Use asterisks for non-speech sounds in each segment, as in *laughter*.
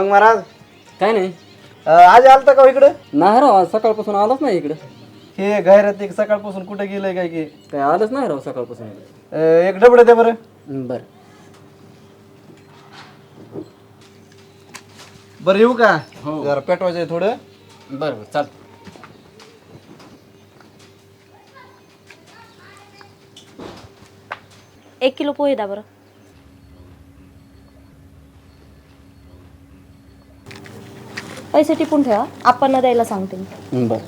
मग महाराज? काय नाही. अं, आज आलता का हो इकडं? नाही राव आज सकाळपासून आलाच नाही इकडं. हे गैरात एक सकाळपासून कुठे गेलंय काय की? काय आलंच नाही राव सकाळपासून अं, एक डबडं द्या बरं. बरं. बरं येऊ का? हो. जरा पेटवायचं आहे थोडं. बरं बरं चाल एक किलो पोहे द्या बरं. पैसे टिपून ठेवा. आपण द्यायला सांगते मी. बरं.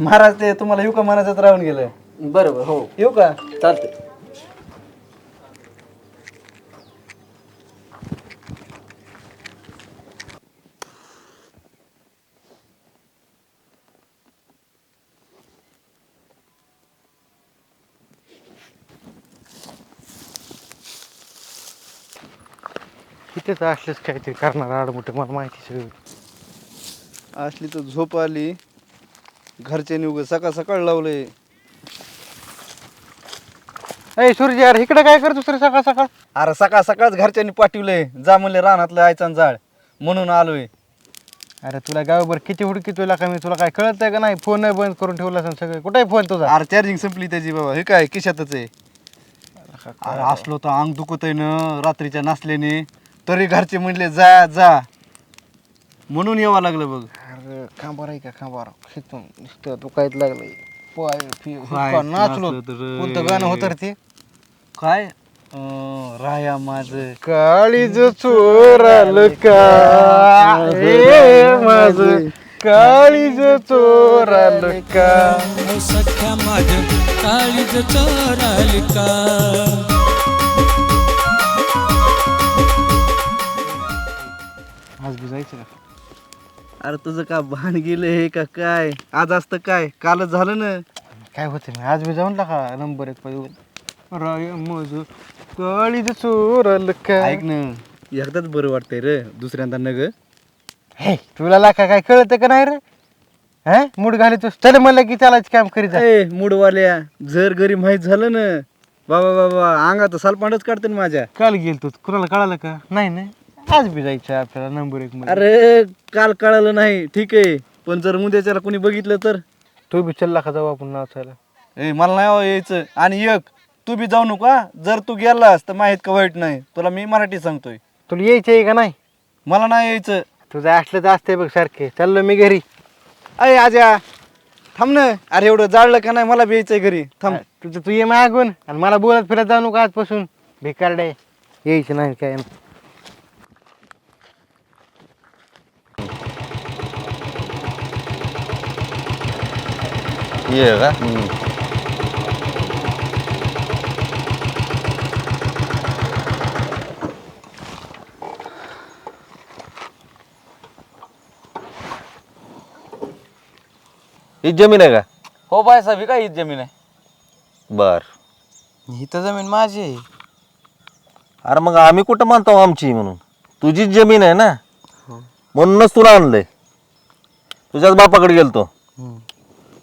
महाराज ते तुम्हाला येऊ का? महाराजात राहून गेलं बरं बरं हो. येऊ का? चालते तिथेच असलेच काहीतरी करणार आडमुठे मला माहिती सगळी. असली तर झोप आली. घरच्यांनी उग सकाळ सकाळ लावलंय ए सूर्य यार इकडे काय करतो सर सकाळ सकाळ? अरे सकाळ सकाळच घरच्यांनी पाठवलंय जा म्हणले रानातलं आयचान जाळ. म्हणून आलोय. अरे तुला गावभर किती हुडकी तुला का मी तुला काय कळत का नाही? फोन नाही बंद करून ठेवला असेल सगळं. कुठे फोन तुझा? अरे चार्जिंग संपली त्याची बाबा. हे काय किशातच आहे. अरे असलो तर अंग दुखत आहे ना रात्रीच्या नसल्याने तरी घरचे म्हणले जा जा. म्हणून यावं लागलं बघ. अरे खांबार आहे का खांबार हिथून नुसतं दुखायला लागलंय. पाय फि- पाय नाचलो. नाचलं तर- कोणतं गाणं होतं रे ते. काय? अं, राया माझ. काळीज चोराल का? ए माझ. काळीज चोराल का? सख्या माझ. काळीज चोराल का? जायचं का? अरे तुझं का भान गेलं हे का काय? आज असतं काय? कालच झालं ना. काय होते मी आज बी जाऊन टाका नंबर एक पाहिजे राय मज काळीज चोराल का? ऐक ना. एकदाच बरं वाटतंय रे दुसऱ्यांदा नग. हे तुला लाका काय कळत का नाही रे? हा? मूड घाली तू चल म्हणलं की त्यालाच काम करीत जा. ए मुडवाल्या जर घरी माहीत झालं ना. बाबा बाबा अंगात सालपांडच काढते ना माझ्या. काल गेल तू कुणाला कळालं का? नाही ना. आज बी जायचं आपल्याला नंबर एक मध्ये. अरे काल कळालं नाही. ठीक आहे. पण जर उद्याच्याला कोणी बघितलं तर? तू बी चल्ला का जाऊ आपण नाचायला. ए मला नाही हो यायचं. आणि एक तू बी जाऊ नका जर तू गेलास तर माहीत का वाईट नाही. तुला मी मराठी सांगतोय. तुला यायचं आहे का नाही? मला नाही यायचं. तुझं असलं तर असते बघ सारखे. चाललो मी घरी. अय आजा थांब ना. अरे एवढं जाळलं का नाही? मला बी यायचंय घरी. थांब. तुझं तू ये मागून. आणि मला बोलत फिरत जाऊ नको आजपासून. भिकारडे यायचं नाही काय? नाही. ये का ही जमीन आहे का? हो बाय साहेब ही काय हीच जमीन आहे? बर. ही तर जमीन माझी आहे. अरे मग आम्ही कुठं मानतो आमची म्हणून? तुझीच जमीन आहे ना? म्हणूनच तुला आणलंय. तुझ्याच बापाकडे गेलतो.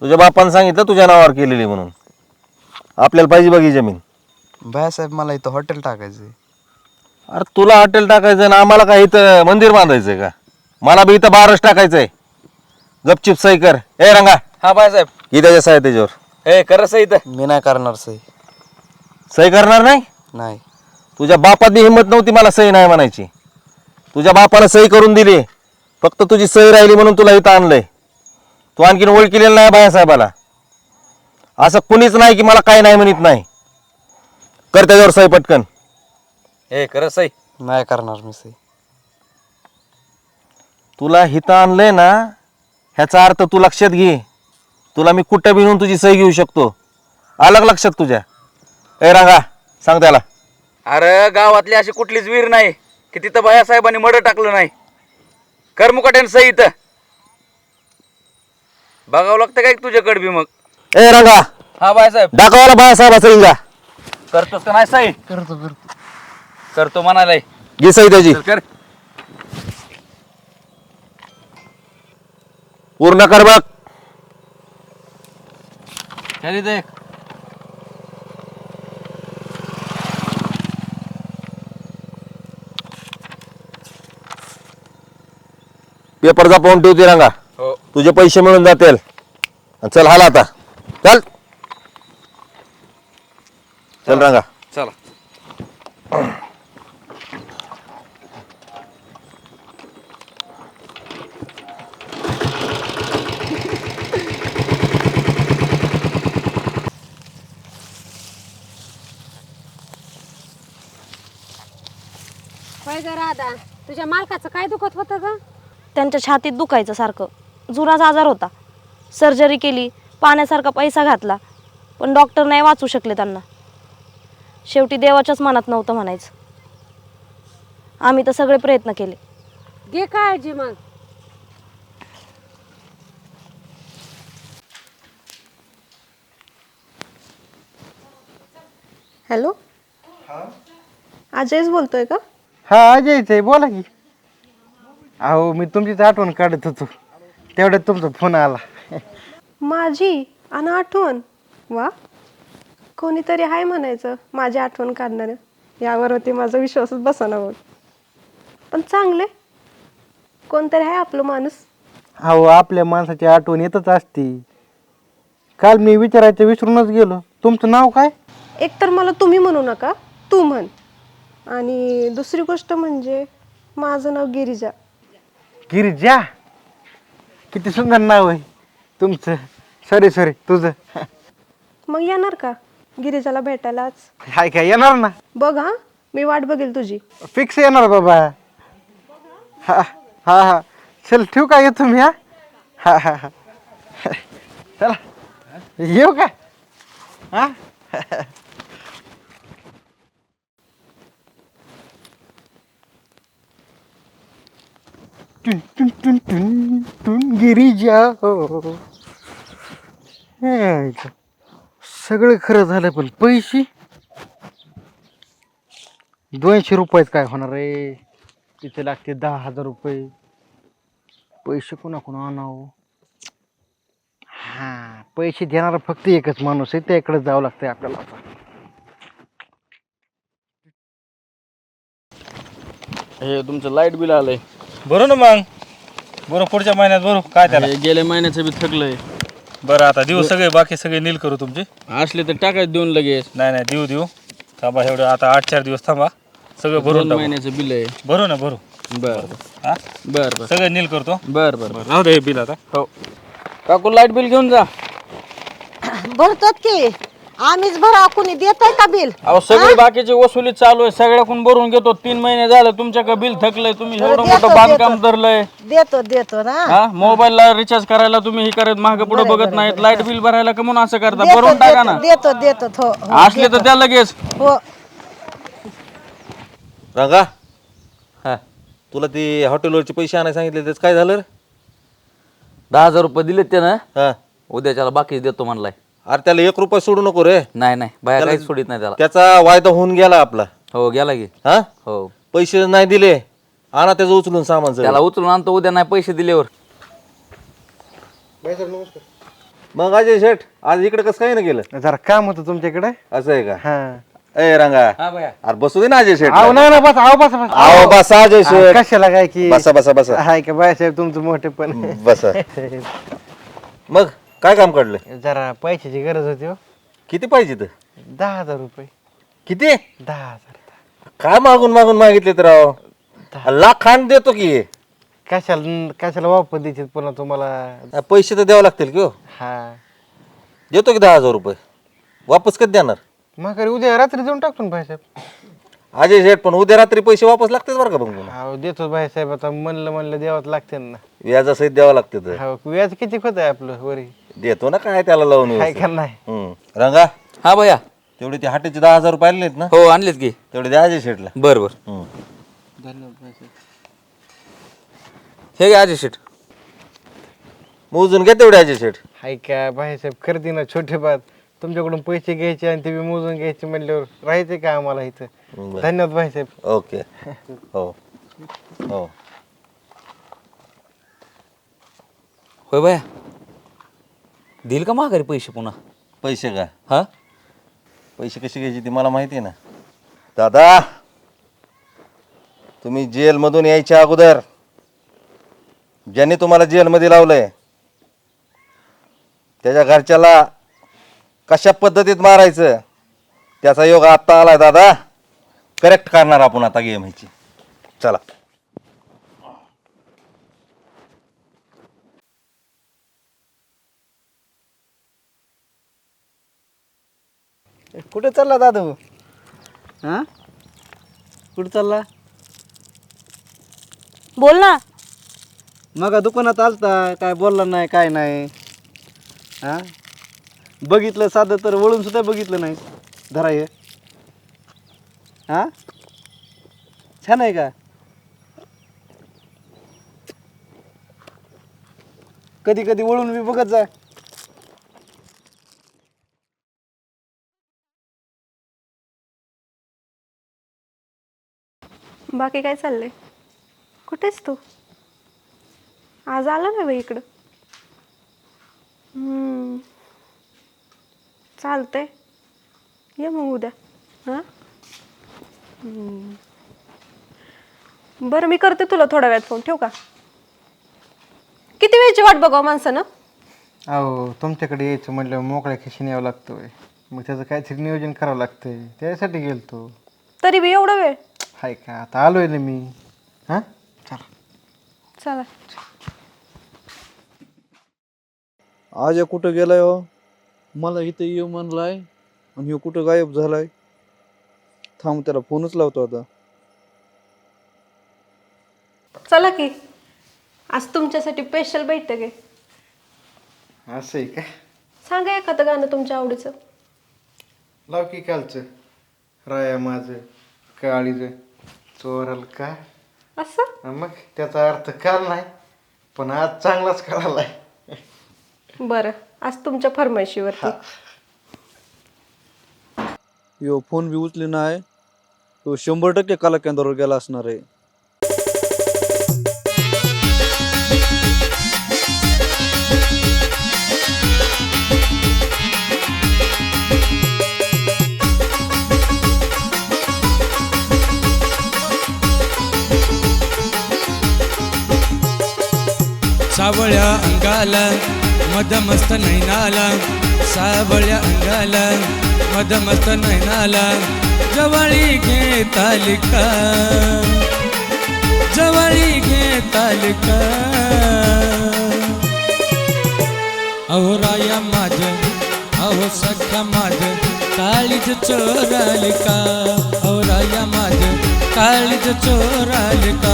तुझ्या बापानं सांगितलं तुझ्या नावावर केलेली म्हणून. आपल्याला पाहिजे बघ ही जमीन. बायासाहेब मला इथं हॉटेल टाकायचं आहे अरे तुला हॉटेल टाकायचं ना आम्हाला काय इथं मंदिर बांधायचंय का? मला बी इथं बारच टाकायचंय. गपचिप सही कर. ए रंगा. हा बायसाहेब ही त्याच्या सही त्याच्यावर. हे कर सही इथं. मी नाही करणार सही. सही करणार नाही? नाही. तुझ्या बापाची हिंमत नव्हती मला सही नाही म्हणायची. तुझ्या बापानं सही करून दिली. फक्त तुझी सही राहिली म्हणून तुला इथं आणलंय. तू आणखीन ओळखलेलं नाही बायासाहेबाला असं कुणीच नाही की मला काय नाही म्हणत नाही. कर त्याच्यावर सही पटकन. हे कर सही. नाही करणार मी सही. तुला हिथं आणलंय ना ह्याचा अर्थ तू लक्षात घे. तुला मी कुठं बी नेऊन तुझी सही घेऊ शकतो. अलग लक्षात तुझ्या? ए रांगा सांग त्याला. अरे गावातली अशी कुठलीच वीर नाही की तिथं बायासाहेबांनी मड टाकलं नाही. कर मुकाट्यान सही इथं. बघावं लागतं काय तुझ्याकडे बी मग. ए रांगा. हा बायसाहेब दाखवायला बायासाहेबाचा इंगा. करतोस का नाही सही करतो करतो. करतो म्हणालाय. घे सही त्याची. चल कर. पूर्ण कर बघ. चल इथं एक पेपर पाहून ठेवते रंगा. तुझे पैसे मिळून जातील. आणि चल हाला आता. चल. चल रंगा. चला. होय ग राधा तुझ्या मालकाचं काय दुखत होतं ग? त्यांच्या छातीत दुखायचं सारखं. जुनाच आजार होता. सर्जरी केली पाण्यासारखा पैसा घातला पण डॉक्टर नाही वाचू शकले त्यांना. शेवटी देवाच्याच मनात नव्हतं म्हणायचं. आम्ही तर सगळे प्रयत्न केले. घे काळजी मग. हॅलो? अजयच बोलतोय का? हा अजयच आहे. बोला की. अहो मी तुमचीच आठवण काढत होतो. तेवढ्यात तुमचा फोन आला. माझी आणि आठवण. वा. कोणीतरी आहे म्हणायचं माझी आठवण काढणारं. यावरती माझा विश्वासच बसाना बघ. पण चांगले कोणतरी आहे आपलं माणूस. अहो आपल्या माणसाची आठवण येतच असते. काल मी विचारायचं विसरूनच गेलो. तुमचं नाव काय? एक तर मला तुम्ही म्हणू नका तू म्हण. आणि दुसरी गोष्ट म्हणजे माझं नाव गिरिजा. गिरिजा? किती सुंदर नाव आहे तुमचं. सॉरी सॉरी तुझं. मग येणार का? गिरिजाला भेटायलाच. हाय काय येणार ना? बघ हा. मी वाट बघेल तुझी. फिक्स येणार बाबा. हा हा हा. चल ठेवू का येतो मी हा? हा हा हा. चला. येऊ का? हा? टुन टुन टुन टुन टुन गिरीजा हो, हो, हो. सगळं खरं झालं पण पैसे? दोनशे रुपयात काय होणार आहे तिथे लागते दहा हजार रुपये. पैसे कोणाकडून आणावं? हा पैसे देणारा फक्त एकच माणूस आहे. त्याकडे जावं लागतंय आपल्याला आता. हे तुमचं लाइट बिल आलंय. भरू ना मग. बरं पुढच्या महिन्यात भरू. काय त्याला? गेल्या महिन्याचं बी थकलंय. बरं आता देऊ सगळे बाकी सगळे नील करू तुमचे. असले तर टाकायचं देऊन लगेच. नाही नाही देऊ देऊ. थांबा एवढं आता आठ चार दिवस थांबा. सगळं भरून दोन टाकू. महिन्याचं बिल आहे. भरू ना भरू. बर. हा? बर बर. सगळं नील करतो. बर बर बर. राहू दे हे बिल आता. हो. काकू लाइट बिल घेऊन जा. भरतात की? आम्हीच भरा कुणी देत आहे का बिल? अहो सगळी बाकीची वसुली चालू आहे सगळ्याकडून भरून घेतो. तीन महिने झाले तुमच्याकडे बिल थकलंय? तुम्ही एवढं मोठं बांधकाम धरलंय. देतो देतो ना. हा? मोबाईलला रिचार्ज करायला तुम्ही हे करत मागे पुढे बघत नाहीत. लाइट बिल भरायला का म्हणून असं करता? भरून टाका ना. देतो देतो हो असले तर त्या लगेच. हो. रंगा हा तुला ते हॉटेलवरचे पैसे आणायला सांगितले त्याचं काय झालं रे? दहा हजार रुपये दिलेत त्यानं. हा. उद्याच्याला बाकी देतो म्हणलाय. अरे त्याला एक रुपया सोडू नको रे. नाही नाही. बाया काहीच सोडित नाही त्याला. त्याचा वायदा होऊन गेला आपला. हो गेला की. हा? हो. पैसे नाही दिले आणा त्याचं उचलून सामान सगळं. त्याला उचलून आणतो उद्या नाही पैसे दिल्यावर. मग अजय शेठ आज इकडे कसं काय ना गेलं? जरा काम होतं तुमच्याकडे. असं आहे का? हा. ए रंगा. हा बाया. अरे बसू दे ना अजय शेठ. नाही ना बस आहो बस बस. आहो बसा अजय शेठ. कशाला काय की? बसा बसा बसा. हाय का बायसाहेब तुमचं मोठे पण. बसा. *laughs* मग? काय काम काढलं? जरा पैशाची गरज होती हो. किती पाहिजे तर दहा हजार रुपये. किती? दहा हजार. काय मागून मागून मागितले तर राव लाख खान देतो की. कशाला कशाला वापर द्यायचे पुन्हा तुम्हाला? पैसे तर द्यावे लागतील की हो. हा. देतो की दहा हजार रुपये. वापस कधी देणार? मग अरे उद्या रात्री जाऊन टाकतो ना भाईसाहेब अजय शेठ पण उद्या रात्री पैसे वापस लागतात बरं का पुन्हा. हो देतो भाईसाहेब आता म्हणलं म्हणलं द्यावंच लागते ना. व्याजासहित द्यावं लागते तर. हो व्याज किती होत आहे आपलं वरी? देतो ना काय त्याला लावून काय व्यवस्थित. हम्म. रंगा हा भैया. तेवढे ते हाटेचे दहा हजार रुपये आहेत ना? हो आणलेत की. तेवढे द्या अजय शेठला बर बर. हम्म. हे घ्या अजय शेट. मोजून घ्या तेवढे अजय शेठ हाय का भाईसाहेब करते ना छोटे बात. तुमच्याकडून पैसे घ्यायचे आणि ते बी मोजून घ्यायचे म्हणल्यावर राहायचे का आम्हाला इथं? बरं. धन्यवाद भाईसाहेब ओके. हो. हो. होय भैया देईल का माघारी पैसे पुन्हा? पैसे का? हा? पैसे कसे घ्यायचे ते मला माहिती आहे ना. दादा तुम्ही जेलमधून यायच्या अगोदर ज्यांनी तुम्हाला जेलमध्ये लावलंय त्याच्या घरच्याला कशा पद्धतीत मारायचं त्याचा योग आत्ता आलाय दादा. करेक्ट करणार आपण आता गेम ह्याची. चला. कुठे चालला दादू? हा? कुठे चालला? बोल ना. मग दुकानात आलता काय बोलला नाही काय नाही. हा? बघितलं साधं तर वळून सुद्धा बघितलं नाही. धरा हे. हा? छान आहे का? कधी कधी वळून मी बघत जा. बाकी काय चाललंय? कुठेस तू? आज आला ना बाई इकडं. हम्म. चालतंय. ये मग उद्या. हां. बरं मी करते तुला थोड्या वेळात फोन ठेवू का? किती वेळची वाट बघावं माणसानं? अहो तुमच्याकडे यायचं म्हटलं मोकळ्या खिशीने यावं लागतोय. मग त्याचं काहीतरी नियोजन करावं लागतंय. त्यासाठी गेलतो. तरी बी एवढा वेळ? हाय का? आता आलोय ना मी. हां? चला. चला. आज या कुठं गेलाय हो? मला इथं येऊ म्हणलाय आणि ह्यो कुठं गायब झालाय? थांब त्याला फोनच लावतो आता. चला की. आज तुमच्यासाठी स्पेशल बैठक आहे. असं आहे का? सांगा एखादं गाणं तुमच्या आवडीचं. लाव की कालचं. राया माझं काळीचं. चोरल का? असं? मग त्याचा अर्थ काल नाही पण आज चांगलाच कळालाय. बरं आज तुमच्या फरमाईशीवरती. यो फोन बी उचले नाही. तो शंभर टक्के कला केंद्रावर गेला असणार आहे. सावळ्या अंगाला मदमस्त नैनाला सावळ्या अंगाला मदमस्त नैनाला जवळी घे तालिका. जवळी घे तालिका. अहो राया माझ अहो सख्या माझ काळीच चोरालिका. अहो राया माझ काळीज चोरालिका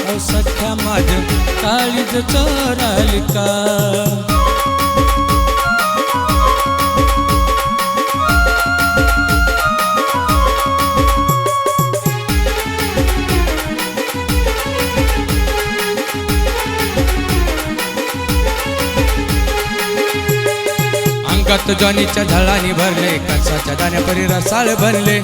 अहो सख्या माझ काळीज चोरालिका अंगात ज्वानीच्या झाडाने भरले कसाच्या दाण्यापरी रसाळ बनले.